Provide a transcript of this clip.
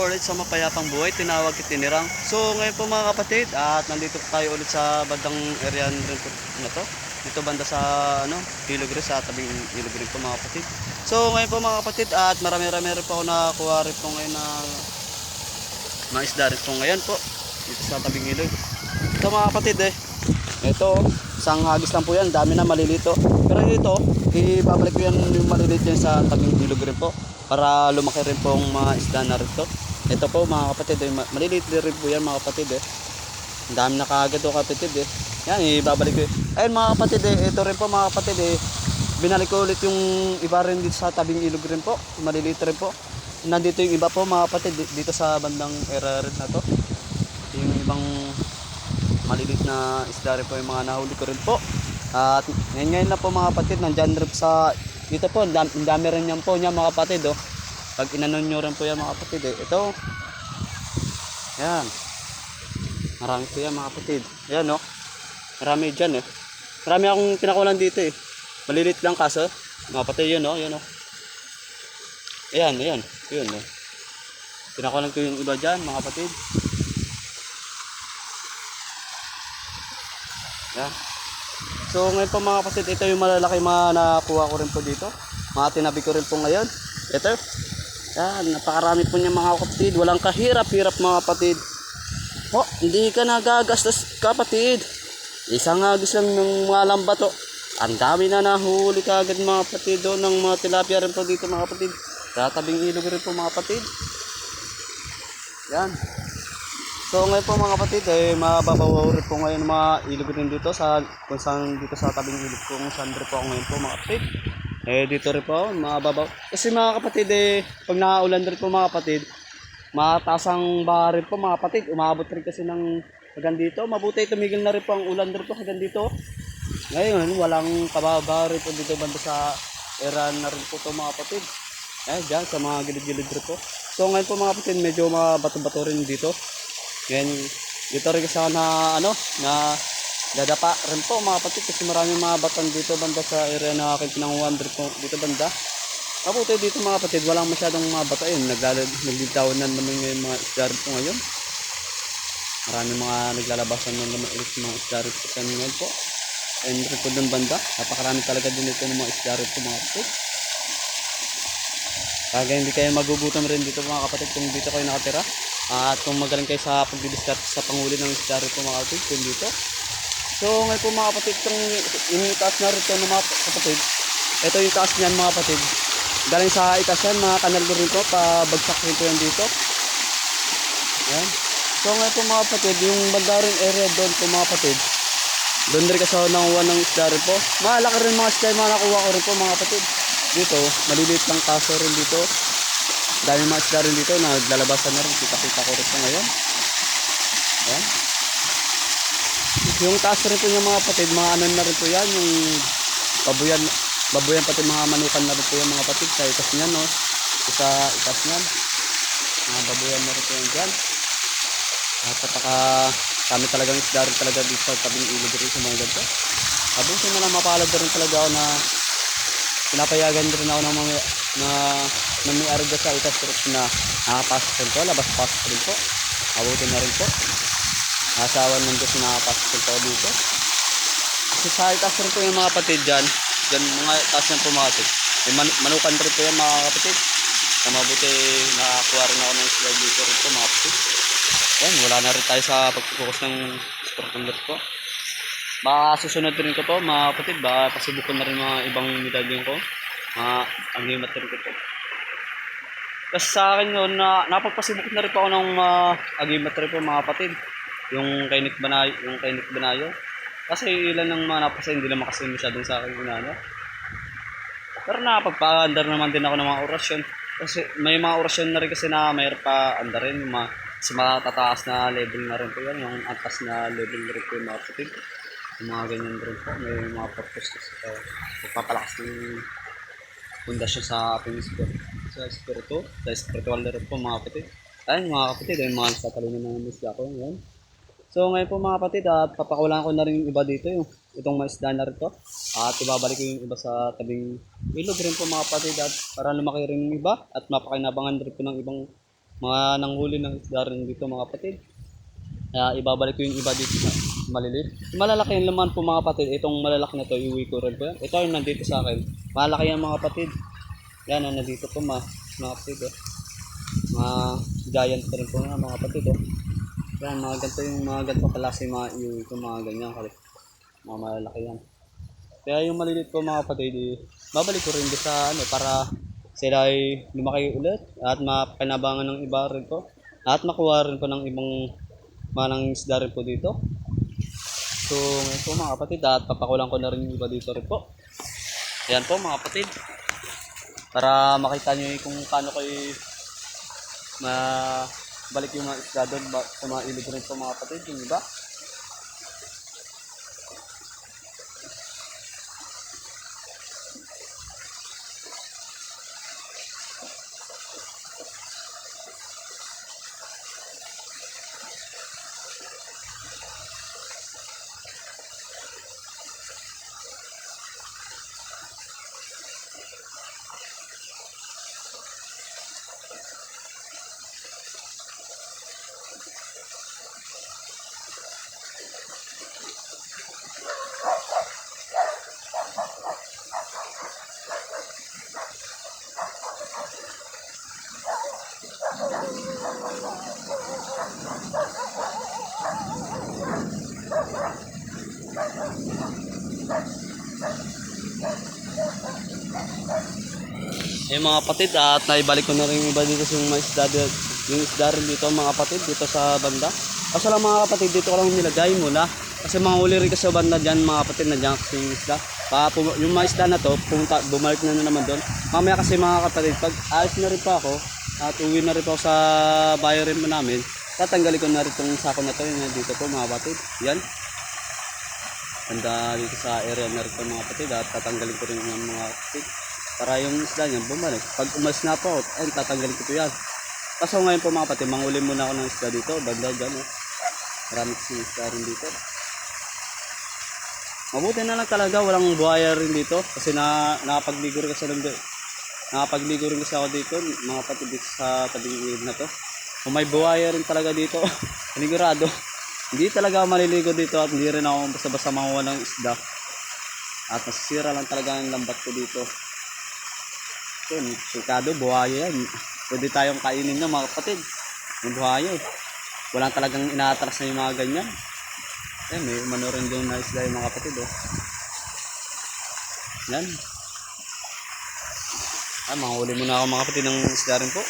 ulit sa mapayapang buhay, tinawag itinirang. So ngayon po mga kapatid, at nandito tayo ulit sa bandang area na to. Dito banda sa ano, Ilog rin, sa tabing Ilog rin po mga kapatid. So ngayon po mga kapatid, at marami-rami rin po ako nakakuha rin po ngayon na mga rin po ngayon po. Dito sa tabing ilog. Ito mga kapatid eh. Ito, isang hagis lang po yan. Dami na malilito. Pero dito, ibabalik ko yan yung maliliit yan sa tabing ilog rin po. Para lumaki rin po ang mga isda na rito. Ito po mga kapatid, eh, ma- maliliit rin po yan mga kapatid eh. Ang dami na kaagad o kapatid eh. Yan, ibabalik ko. Ayun mga kapatid eh, ito rin po mga kapatid eh. Binalik ko ulit yung iba rin dito sa tabing ilog rin po. Maliliit rin po. Nandito yung iba po mga kapatid di- dito sa bandang area rin na to. Yung ibang maliliit na isda rin po yung mga nahuli ko rin po. At ngayon ngayon na po mga kapatid, nandyan rin sa dito po, ang dami, dami rin yan po niya mga kapatid oh. Pag inanon nyo rin po yan mga kapatid eh. Ito. Yan. Marami po yan mga kapatid. Ayan oh. Marami dyan eh. Marami akong pinakulan dito eh. Malilit lang kaso. Mga kapatid yun oh. Yun oh. Ayan, ayan. Yun eh. Pinakulan ko yung iba dyan mga kapatid. Yan. So ngayon po mga kapatid, ito yung malalaki mga nakuha ko rin po dito. Mga tinabi ko rin po ngayon. Ito. Yan, napakarami po niya mga kapatid. Walang kahirap-hirap mga kapatid. Oh, hindi ka nagagastos kapatid. Isang agis lang ng mga lambat oh. Ang dami na nahuli kagad mga kapatid doon ng mga tilapia rin po dito mga kapatid. Sa tabing ilog rin po mga kapatid. Yan. So ngayon po mga kapatid, eh, mababaw rin po ngayon mga ilog rin dito sa kung saan dito sa tabing ilog kung saan rin po ako ngayon po mga kapatid. Eh dito rin po, mababaw. Kasi mga kapatid eh, pag nakaulan rin po mga kapatid, mataas ang baha rin po mga kapatid. Umabot rin kasi ng hanggang dito. Mabuti tumigil na rin po ang ulan rin po hanggang dito. Ngayon, walang kababa rin po dito banda sa era na rin po to mga kapatid. Eh, dyan sa mga gilid-gilid rin po. So ngayon po mga kapatid, medyo mga bato-bato rin dito. Ngayon, dito rin kasi na ano, na dadapa rin po mga kapatid kasi maraming mga batan dito banda sa area na aking pinanguhan rin po dito banda. Mabuti dito mga kapatid, walang masyadong mga bata yun. Naglitaw na naman yung mga isda rin po ngayon. Maraming mga naglalabasan ng naman ulit mga isda rin po ngayon po. And rin po ng banda, napakarami talaga din ito ng mga isda rin po mga kapatid. Kaya hindi kayo magugutom rin dito mga kapatid kung dito kayo nakatira. At kung magaling kayo sa pagdidiscard sa panghuli ng isda rin po mga kapatid kung dito. So ngayon po mga kapatid, itong yung taas na rito ng mga kapatid. Ito yung taas niyan mga kapatid. Galing sa itaas yan, mga kanal rin po, pabagsak rin po yan dito. Yan. So ngayon po mga kapatid, yung banda area doon po mga kapatid. Doon rin kasi ako nanguha ng isda rin po. Malaki rin mga isda yung mga nakuha ko rin po mga kapatid. Dito, maliliit lang kaso rin dito. Dami mga isda rin dito na naglalabasan na rin. Kita-kita ko rin po ngayon. Yan. Yung taas rin po yung mga kapatid, mga ano na rin po yan, yung babuyan, babuyan pati mga manukan na rin po yung mga kapatid sa itas niyan, no? Sa itas niyan. Mga babuyan na rin po yan dyan. At pataka kami talagang isda rin talaga dito sa tabing ilog rin sa mga ganito. Abusin na lang mapalad rin talaga ako na pinapayagan rin ako ng mga na na may arga sa itas rin na nakapasok rin po, labas-pasok rin po. Abutin na rin po. Asawa ng Diyos na nakapasok rin po dito. Kasi sa itas rin po yung mga kapatid dyan. Dyan mga taas ng pumatid. May man- manukan rin po yan mga kapatid. Na mabuti nakakuha rin ako ng slide dito rin po mga kapatid. Yan, wala na rin tayo sa pagpupokus ng sport po. Baka susunod rin ko po mga kapatid. Baka pasibukan na rin mga ibang medalyon ko. Mga agimat rin ko po. Kasi sa akin yun, na, napagpasibuk na rin po ako ng mga agimat rin po mga kapatid. Yung kay Nick Banayo, yung kay Nick Banayo. Kasi ilan ng mga napasa hindi naman kasi masyadong sa akin inano. Pero nakapagpa-under naman din ako ng mga orasyon. Kasi may mga orasyon na rin kasi na mayroon pa andarin. Yung mga, sa matataas na level na rin po yan. Yung atas na level na rin po yung mga kapatid. Yung mga ganyan rin po. May mga purpose kasi sa pagpapalakas ng pundasyon sa ating spirit. Sa spirito. Sa spiritual na rin po mga kapatid. Ayun mga kapatid. Ayun mga sa talunan ng misya ko. Ngayon. So ngayon po mga kapatid, at papakulaan ko na rin yung iba dito, yung itong mais na rin to. At ibabalik ko yung iba sa tabing ilog rin po mga kapatid at para lumaki rin yung iba at mapakinabangan rin po ng ibang mga nanghuli ng isda rin dito mga kapatid. Kaya ibabalik ko yung iba dito sa maliliit. Malalaki yung laman po mga kapatid. Itong malalaki na to, iuwi ko rin po yan. Ito yung nandito sa akin. Malaki yan mga kapatid. Yan, ang nandito po mga, mga kapatid. Oh. Mga giant rin po nga mga kapatid. Oh. Yan, mga ganito yung mga ganito klase mga iuwi ko mga ganyan. Kalit. Mga malalaki yan. Kaya yung maliliit ko mga kapatid, eh, babalik ko rin sa ano para sila ay lumaki ulit at mapakinabangan ng iba rin po. At makuha rin po ng ibang manang isda rin po dito. So, ngayon po mga kapatid, at papakulang ko na rin yung iba dito rin po. Ayan po mga kapatid. Para makita nyo kung paano kayo ma balik yung mga isda doon sa mga ilog rin po mga kapatid, yung iba. Eh mga kapatid, at naibalik ko na rin iba dito sa mga isda, yung isda rin dito mga kapatid dito sa banda. Kaso lang mga kapatid, dito ko lang nilagay muna. Kasi mga uli rin kasi sa banda dyan mga kapatid na dyan kasi yung isda. Pa, yung mga isda na to, pumunta, bumalik na, na naman doon. Mamaya kasi mga kapatid, pag ayos na rin pa ako, at uwi na rin ako sa bayo rin mo namin, tatanggalin ko na rin itong sako na to, yung dito po mga kapatid. Yan. Banda dito sa area na rin po mga kapatid at tatanggalin ko rin yung mga kapatid para yung isda niya bumalik. Pag umalis na po, ay tatanggalin ko po yan. Kaso ngayon po mga kapatid, manguli muna ako ng isda dito, banda dyan eh. Marami kasi isda rin dito. Mabuti na lang talaga, walang buhaya rin dito kasi na nakapagligo rin kasi dito. Nakapagligo rin kasi ako dito, mga kapatid dito sa tabing ilog na to. May buhaya rin talaga dito, panigurado. Hindi talaga maliligo dito at hindi rin ako basta-basta manguha ng isda. At nasisira lang talaga ang lambat ko dito. Yun, sikado, buhaya yan. Pwede tayong kainin na mga kapatid. Yung buhaya eh. Walang talagang inaatras na yung mga ganyan. Eh, may umano rin doon na isda yung mga kapatid oh. Yan. Ah, manghuli muna ako mga kapatid ng isda rin po.